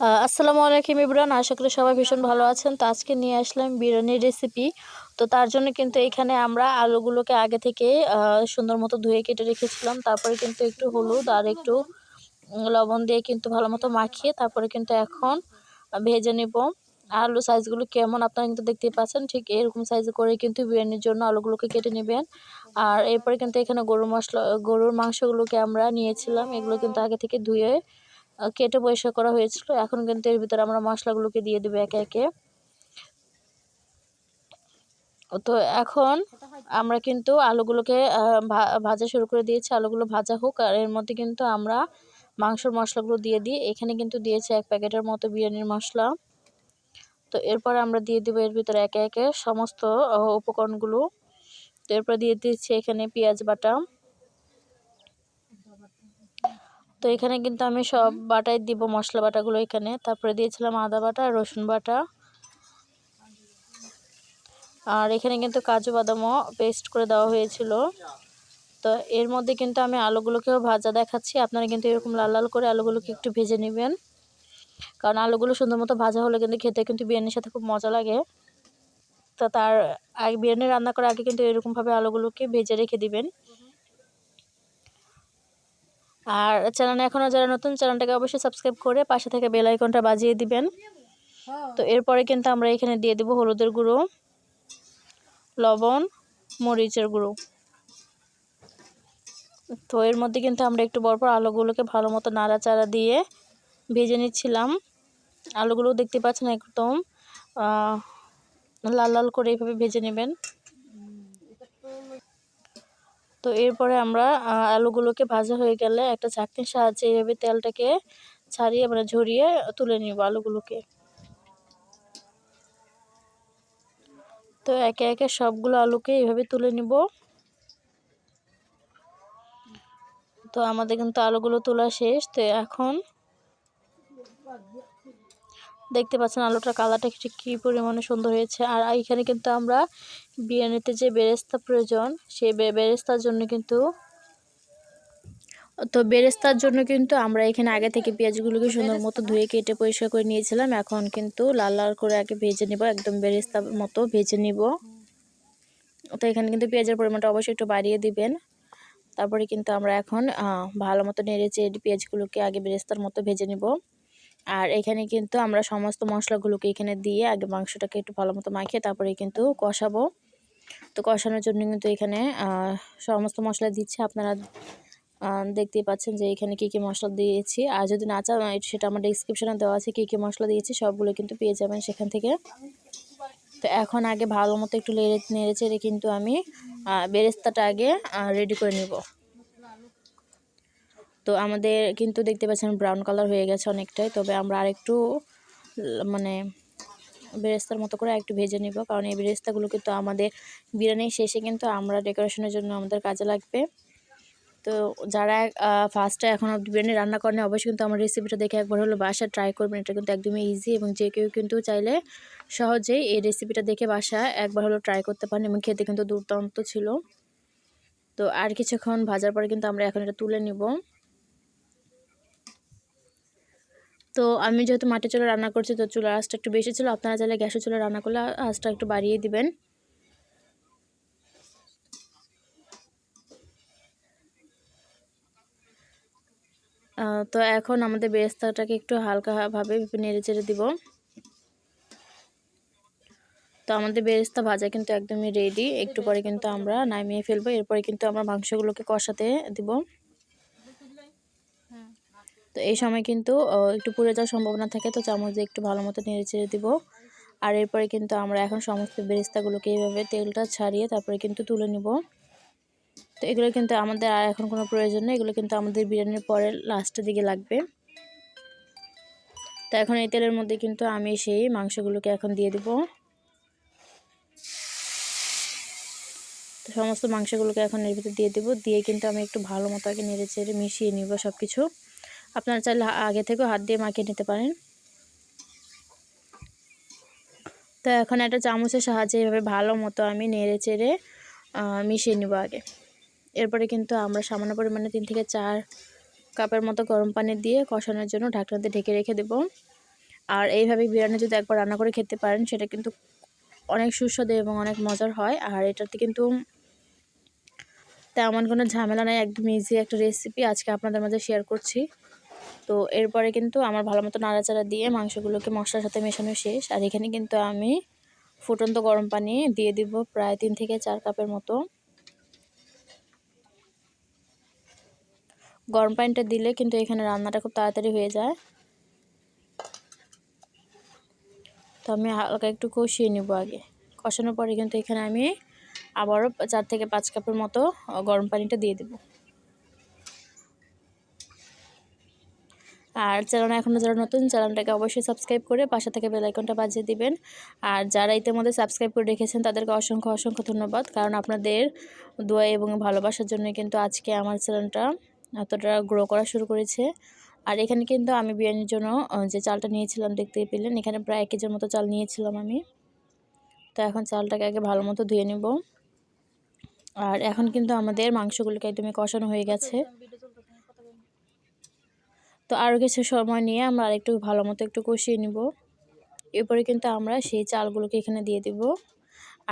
আসসালামু আলাইকুম ইবরান আশা করি সবাই ভীষণ ভালো আছেন। তো আজকে নিয়ে আসলাম বিরিয়ানির রেসিপি তো তার জন্য কিন্তু এখানে আমরা আলুগুলোকে আগে থেকে সুন্দর মতো ধুয়ে কেটে রেখেছিলাম। তারপরে কিন্তু একটু হলুদ আর একটু লবণ দিয়ে কিন্তু ভালো মতো মাখিয়ে তারপরে কিন্তু এখন ভেজে নেব। আলু সাইজগুলো কেমন আপনারা কিন্তু দেখতেই পাচ্ছেন, ঠিক এরকম সাইজ করে কিন্তু বিরিয়ানির জন্য আলুগুলোকে কেটে নেবেন। আর এরপরে কিন্তু এখানে গরুর মশলা, গরুর মাংসগুলোকে আমরা নিয়েছিলাম। এগুলো কিন্তু আগে থেকে ধুয়ে কেটে পরিষ্কার করা হয়েছিল। এখন কিন্তু এর ভিতরে আমরা মশলাগুলোকে দিয়ে দেবো একে একে। তো এখন আমরা কিন্তু আলুগুলোকে ভাজা শুরু করে দিয়েছি। আলুগুলো ভাজা হোক, আর এর মধ্যে কিন্তু আমরা মাংসর মশলাগুলো দিয়ে দিই। এখানে কিন্তু দিয়েছে এক প্যাকেটের মতো বিরিয়ানির মশলা। তো এরপর আমরা দিয়ে দেবো এর ভিতরে একে একে সমস্ত উপকরণগুলো। তো এরপর দিয়ে দিচ্ছি এখানে পেঁয়াজ বাটা। তো এখানে কিন্তু আমি সব বাটাই দিব মশলা বাটাগুলো এখানে। তারপরে দিয়েছিলাম আদা বাটা আর রসুন বাটা। আর এখানে কিন্তু কাজু বাদামও পেস্ট করে দেওয়া হয়েছিল। তো এর মধ্যে কিন্তু আমি আলুগুলোকেও ভাজা দেখাচ্ছি। আপনারা কিন্তু এরকম লাল লাল করে আলুগুলোকে একটু ভেজে নেবেন। কারণ আলুগুলো সুন্দর মতো ভাজা হলে কিন্তু খেতে কিন্তু বিরিয়ানির সাথে খুব মজা লাগে। তো তার আগে বিরিয়ানি রান্না করার আগে কিন্তু এরকমভাবে আলুগুলোকে ভেজে রেখে দিবেন। আর চ্যানেলে এখনও যারা নতুন, চ্যানেলটাকে অবশ্যই সাবস্ক্রাইব করে পাশে থেকে বেল আইকনটা বাজিয়ে দিবেন। তো এরপরে কিন্তু আমরা এখানে দিয়ে দেবো হলুদের গুঁড়ো, লবণ, মরিচের গুঁড়ো। তো এর মধ্যে কিন্তু আমরা একটু বড় পর আলুগুলোকে ভালো মতো নাড়াচাড়া দিয়ে ভেজে নিচ্ছিলাম। আলুগুলো দেখতে পাচ্ছেন একদম লাল লাল করে এইভাবে ভেজে নেবেন। তো এরপরে আমরা আলুগুলোকে ভাজা হয়ে গেলে একটা চাকনির সাহায্যে এইভাবে তেলটাকে ছাড়িয়ে মানে ঝরিয়ে তুলে নিব আলুগুলোকে। তো একে একে সবগুলো আলুকে এইভাবে তুলে নিব। তো আমাদের কিন্তু আলুগুলো তোলা শেষ। তো এখন দেখতে পাচ্ছেন আলুটার কালারটা ঠিক কী পরিমাণে সুন্দর হয়েছে। আর এখানে কিন্তু আমরা বিরিয়ানিতে যে বেরেস্তা প্রয়োজন, সেই বেরেস্তার জন্য কিন্তু তো বেরেস্তার জন্য কিন্তু আমরা এখানে আগে থেকে পেঁয়াজগুলোকে সুন্দর মতো ধুয়ে কেটে পরিষ্কার করে নিয়েছিলাম। এখন কিন্তু লাল লাল করে আগে ভেজে নিব, একদম বেরেস্তার মতো ভেজে নিব। তো এখানে কিন্তু পেঁয়াজের পরিমাণটা অবশ্যই একটু বাড়িয়ে দিবেন। তারপরে কিন্তু আমরা এখন ভালো মতো নেড়ে চেড়ে পেঁয়াজগুলোকে আগে বেরেস্তার মতো ভেজে নিব। আর এখানে কিন্তু আমরা সমস্ত মশলাগুলোকে এখানে দিয়ে আগে মাংসটাকে একটু ভালো মতো মাখিয়ে তারপরে কিন্তু কষাবো। তো কষানোর জন্য কিন্তু এখানে সমস্ত মশলা দিচ্ছি। আপনারা দেখতেই পাচ্ছেন যে এখানে কী কী মশলা দিয়েছি। আর যদি না চান সেটা আমার ডিসক্রিপশনে দেওয়া আছে, কী কী মশলা দিয়েছি, সবগুলো কিন্তু পেয়ে যাবেন সেখান থেকে। তো এখন আগে ভালো মতো একটু নেড়ে চেড়ে কিন্তু আমি বেরেস্তাটা আগে রেডি করে নিব। তো আমাদের কিন্তু দেখতে পাচ্ছেন ব্রাউন কালার হয়ে গেছে অনেকটাই। তবে আমরা আরেকটু মানে বেরেস্তার মতো করে একটু ভেজে নিব। কারণ এই বেরেস্তাগুলো কিন্তু আমাদের বিরিয়ানির শেষে কিন্তু আমরা ডেকোরেশনের জন্য আমাদের কাজে লাগবে। তো যারা ফার্স্টে এখন অব্দি বিরিয়ানি রান্না করেন অবশ্যই কিন্তু আমার রেসিপিটা দেখে একবার হলো বাসা ট্রাই করবেন। এটা কিন্তু একদমই ইজি এবং যে কেউ কিন্তু চাইলে সহজেই এই রেসিপিটা দেখে বাসা একবার হলো ট্রাই করতে পারেন এবং খেতে কিন্তু দুর্দান্ত ছিল। তো আর কিছুক্ষণ ভাজার পরে কিন্তু আমরা এখন এটা তুলে নিব। তো আমি যেহেতু মাটির চুলা রান্না করছি, তো চুলার আঁচটা একটু বেশি ছিল। আপনারা চাইলে গ্যাসের চুলা রান্না করলে আঁচটা একটু বাড়িয়ে দিবেন। তো এখন আমাদের বেরেস্তাটাকে একটু হালকাভাবে নেড়ে চেড়ে দিব। তো আমাদের বেরেস্তা ভাজা কিন্তু একদমই রেডি একটু পরে কিন্তু আমরা নামিয়ে ফেলব, এরপরে কিন্তু আমরা মাংসগুলোকে কষাতে দিব। তো এই সময় কিন্তু একটু পুড়ে যাওয়ার সম্ভাবনা থাকে, তো চামচ দিয়ে একটু ভালো মতো নেড়ে চেড়ে দিব। আর এরপরে কিন্তু আমরা এখন সমস্ত বেরেস্তাগুলোকে এইভাবে তেলটা ছাড়িয়ে তারপরে কিন্তু তুলে নিব। তো এগুলো কিন্তু আমাদের আর এখন কোনো প্রয়োজন নেই, এগুলো কিন্তু আমাদের বিরিয়ানির পরে লাস্টের দিকে লাগবে। তো এখন এই তেলের মধ্যে কিন্তু আমি সেই মাংসগুলোকে এখন দিয়ে দিব। তো সমস্ত মাংসগুলোকে এখন এর ভিতরে দিয়ে দেবো, দিয়ে কিন্তু আমি একটু ভালো মতো আগে নেড়ে চেড়ে মিশিয়ে নিব সব কিছু আপনারা চাইলে আগে থেকেও হাত দিয়ে মাখিয়ে নিতে পারেন। তো এখন একটা চামচের সাহায্যে এভাবে ভালো মতো আমি নেড়ে চেড়ে মিশিয়ে নিব আগে। এরপরে কিন্তু আমরা সামান্য পরিমাণে তিন থেকে চার কাপের মতো গরম পানি দিয়ে কষানোর জন্য ঢাকনাতে ঢেকে রেখে দেব। আর এইভাবে বিরিয়ানি যদি একবার রান্না করে খেতে পারেন, সেটা কিন্তু অনেক সুস্বাদু এবং অনেক মজার হয়। আর এটাতে কিন্তু তেমন কোনো ঝামেলা নেই, একদম ইজি একটা রেসিপি আজকে আপনাদের মাঝে শেয়ার করছি। তো এরপরে কিন্তু আমার ভালো মতো নাড়াচাড়া দিয়ে মাংসগুলোকে মশলার সাথে মেশানো শেষ। আর এখানে কিন্তু আমি ফুটন্ত গরম পানি দিয়ে দিব প্রায় তিন থেকে চার কাপের মতো। গরম পানিটা দিলে কিন্তু এখানে রান্নাটা খুব তাড়াতাড়ি হয়ে যায়। তো আমি হালকা একটু কষিয়ে নিব আগে। কষানোর পরে কিন্তু এখানে আমি আবারও চার থেকে পাঁচ কাপের মতো গরম পানিটা দিয়ে দেব। আর চ্যানেল এখনও যারা নতুন, চ্যানেলটাকে অবশ্যই সাবস্ক্রাইব করে পাশে থেকে বেলাইকনটা বাজিয়ে দিবেন। আর যারা ইতিমধ্যে সাবস্ক্রাইব করে রেখেছেন, তাদেরকে অসংখ্য অসংখ্য ধন্যবাদ। কারণ আপনাদের দোয়া এবং ভালোবাসার জন্য কিন্তু আজকে আমার চ্যানেলটা এতটা গ্রো করা শুরু করেছে। আর এখানে কিন্তু আমি বিরিয়ানির জন্য যে চালটা নিয়েছিলাম দেখতে পেলেন। এখানে প্রায় এক কেজির মতো চাল নিয়েছিলাম আমি। তো এখন চালটাকে আগে ভালো মতো ধুয়ে নেব। আর এখন কিন্তু আমাদের মাংসগুলোকে একদমই কষানো হয়ে গেছে। তো আরও কিছু সময় নিয়ে আমরা আরেকটু ভালো মতো একটু কষিয়ে নিব। এরপরে কিন্তু আমরা সেই চালগুলোকে এখানে দিয়ে দিব।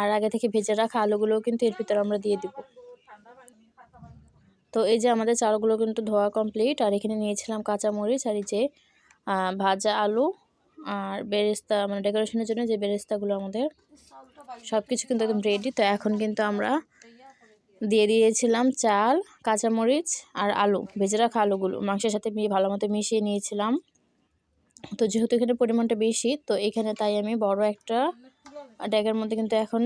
আর আগে থেকে ভেজে রাখা আলুগুলোও কিন্তু এর ভিতরে আমরা দিয়ে দিব। তো এই যে আমাদের চালগুলো কিন্তু ধোয়া কমপ্লিট, আর এখানে নিয়েছিলাম কাঁচামরিচ আর এই যে ভাজা আলু আর বেরেস্তা মানে ডেকোরেশনের জন্য যে বেরেস্তাগুলো আমাদের সব কিছু কিন্তু একদম রেডি তো এখন কিন্তু আমরা দিয়ে দিয়েছিলাম চাল, কাঁচামরিচ আর আলু। ভেজে রাখা আলুগুলো। মাংসের সাথে ভালো মতো মিশিয়ে নিয়েছিলাম। তো যেহেতু এখানে পরিমাণটা বেশি, তো এখানে তাই আমি বড় একটা ড্যাগের মধ্যে কিন্তু এখন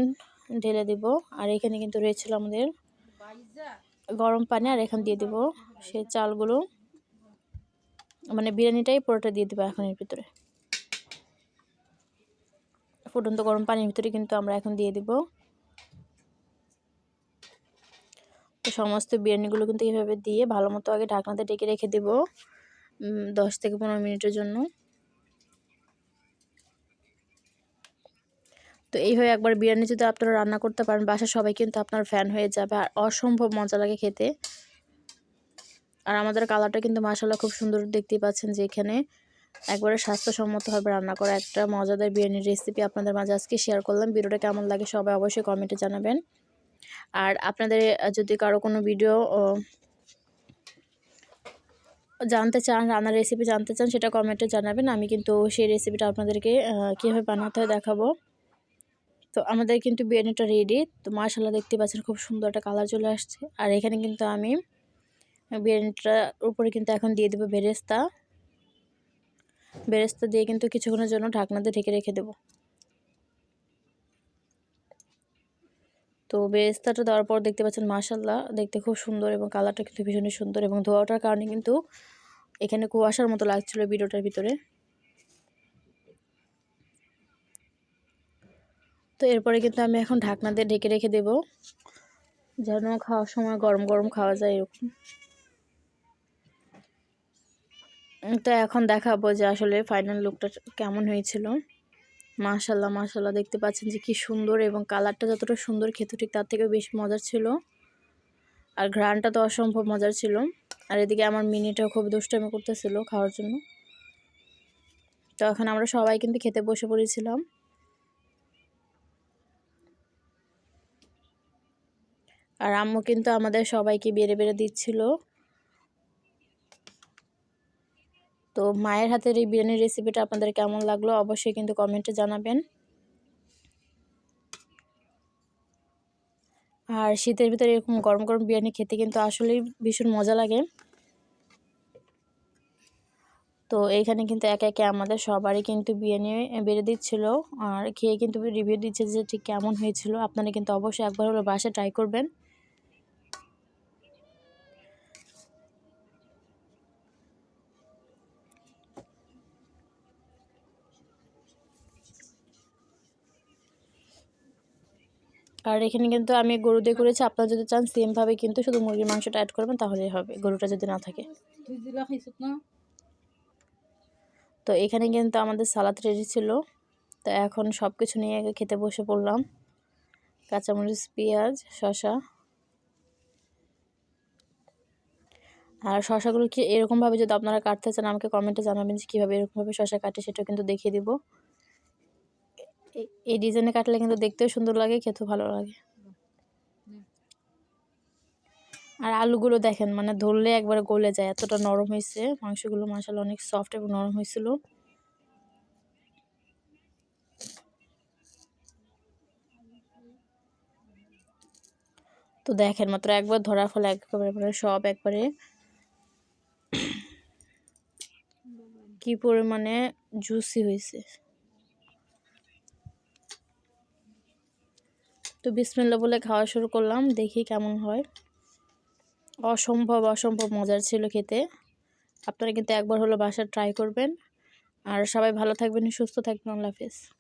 ঢেলে দিব। আর এখানে কিন্তু রয়েছিল আমাদের গরম পানি, আর এখন দিয়ে দিব সেই চালগুলো। মানে বিরিয়ানিটাই পুরোটা দিয়ে দেবো এখন এর ভিতরে। ফুটন্ত গরম পানির ভিতরে কিন্তু আমরা এখন দিয়ে দিব। তো সমস্ত বিরিয়ানিগুলো কিন্তু এইভাবে দিয়ে ভালো মতো আগে ঢাকনাতে ডেকে রেখে দেব দশ থেকে পনেরো মিনিটের জন্য। তো এইভাবে একবার বিরিয়ানি যদি আপনারা রান্না করতে পারেন, বাসার সবাই কিন্তু আপনার ফ্যান হয়ে যাবে আর অসম্ভব মজা লাগে খেতে। আর আমাদের কালারটা কিন্তু মাসাল্লাহ খুব সুন্দর দেখতেই পাচ্ছেন যে এখানে একবারে স্বাস্থ্যসম্মতভাবে রান্না করা একটা মজাদার বিরিয়ানির রেসিপি আপনাদের মাঝে আজকে শেয়ার করলাম। ভিডিওটা কেমন লাগে সবাই অবশ্যই কমেন্টে জানাবেন। আর আপনাদের যদি কারও কোনো ভিডিও জানতে চান, রান্নার রেসিপি জানতে চান, সেটা কমেন্টে জানাবেন। আমি কিন্তু সেই রেসিপিটা আপনাদেরকে কীভাবে বানাতে হয় দেখাবো। তো আমাদের কিন্তু বিরিয়ানিটা রেডি তো মাশাল্লাহ দেখতে পাচ্ছেন খুব সুন্দর একটা কালার চলে আসছে। আর এখানে কিন্তু আমি বিরিয়ানিটার উপরে কিন্তু এখন দিয়ে দেবো বেরেস্তা। বেরেস্তা দিয়ে কিন্তু কিছুক্ষণের জন্য ঢাকনাতে ঢেকে রেখে দেবো। তো বেরেস্তাটা দেওয়ার পর দেখতে পাচ্ছেন মাশাল্লাহ দেখতে খুব সুন্দর এবং কালারটা কিন্তু ভীষণই সুন্দর এবং ধোয়াটার কারণে কিন্তু এখানে কুয়াশার মতো লাগছিল ভিডিওটার ভিতরে। তো এরপরে কিন্তু আমি এখন ঢাকনা দিয়ে ঢেকে রেখে দেব, যেন খাওয়ার সময় গরম গরম খাওয়া যায় এরকম। তো এখন দেখাবো যে আসলে ফাইনাল লুকটা কেমন হয়েছিল। মাশাল্লাহ মাশাল্লাহ। দেখতে পাচ্ছেন যে কি সুন্দর এবং কালারটা যতটা সুন্দর খেতে, ঠিক তার থেকেও বেশ মজার ছিল। আর ঘ্রানটা তো অসম্ভব মজার ছিল। আর এদিকে আমার মিনিটাও খুব দুষ্টামি করতেছিল খাওয়ার জন্য। তো এখন আমরা সবাই কিন্তু খেতে বসে পড়েছিলাম। আর আম্মু কিন্তু আমাদের সবাইকে বেড়ে বেড়ে দিচ্ছিল। তো মায়ের হাতের এই বিরিয়ানির রেসিপিটা আপনাদের কেমন লাগল অবশ্যই কিন্তু কমেন্টে জানাবেন। আর শীতের ভিতরে এরকম গরম গরম বিরিয়ানি খেতে কিন্তু আসলেই ভীষণ মজা লাগে। তো এইখানে কিন্তু একে একে আমাদের সবারই কিন্তু বিরিয়ানি বেড়ে দিচ্ছিল আর খেয়ে কিন্তু রিভিউ দিচ্ছে যে ঠিক কেমন হয়েছিল। আপনারা কিন্তু অবশ্যই একবার হলো বাসা ট্রাই করবেন। আর এখানে কিন্তু আমি গরু দিয়ে করেছি, আপনারা যদি চান সেমভাবে কিন্তু শুধু মুরগির মাংসটা অ্যাড করবেন, তাহলেই হবে, গরুটা যদি না থাকে। তো এখানে কিন্তু আমাদের সালাদ রেডি ছিল। তো এখন সব কিছু নিয়ে খেতে বসে পড়লাম। কাঁচামরিচ, পেঁয়াজ শশা আর শশাগুলো কি এরকমভাবে যদি আপনারা কাটতে চান, আমাকে কমেন্টে জানাবেন যে কীভাবে এরকমভাবে শশা কাটে সেটা কিন্তু দেখিয়ে দিব। এই ডিজাইনে কাটলে কিন্তু দেখতেও সুন্দর লাগে, খেতেও ভালো লাগে। আর আলুগুলো দেখেন মানে ধরলে একবার গলে যায়, এতটা নরম হয়েছে। মাংসগুলো মাসালে অনেক সফট এবং নরম হয়েছিল। তো দেখেন, মাত্র একবার ধরা ফলে একবারে মানে সব একবারে। কি পরিমাণে জুসি হয়েছে। তো বিসমিল্লা বলে খাওয়া শুরু করলাম, দেখি কেমন হয়। অসম্ভব অসম্ভব মজার ছিল খেতে। আপনারা কিন্তু একবার হলো বাসা ট্রাই করবেন। আর সবাই ভালো থাকবেন, সুস্থ থাকবেন, আল্লাহ হাফেজ।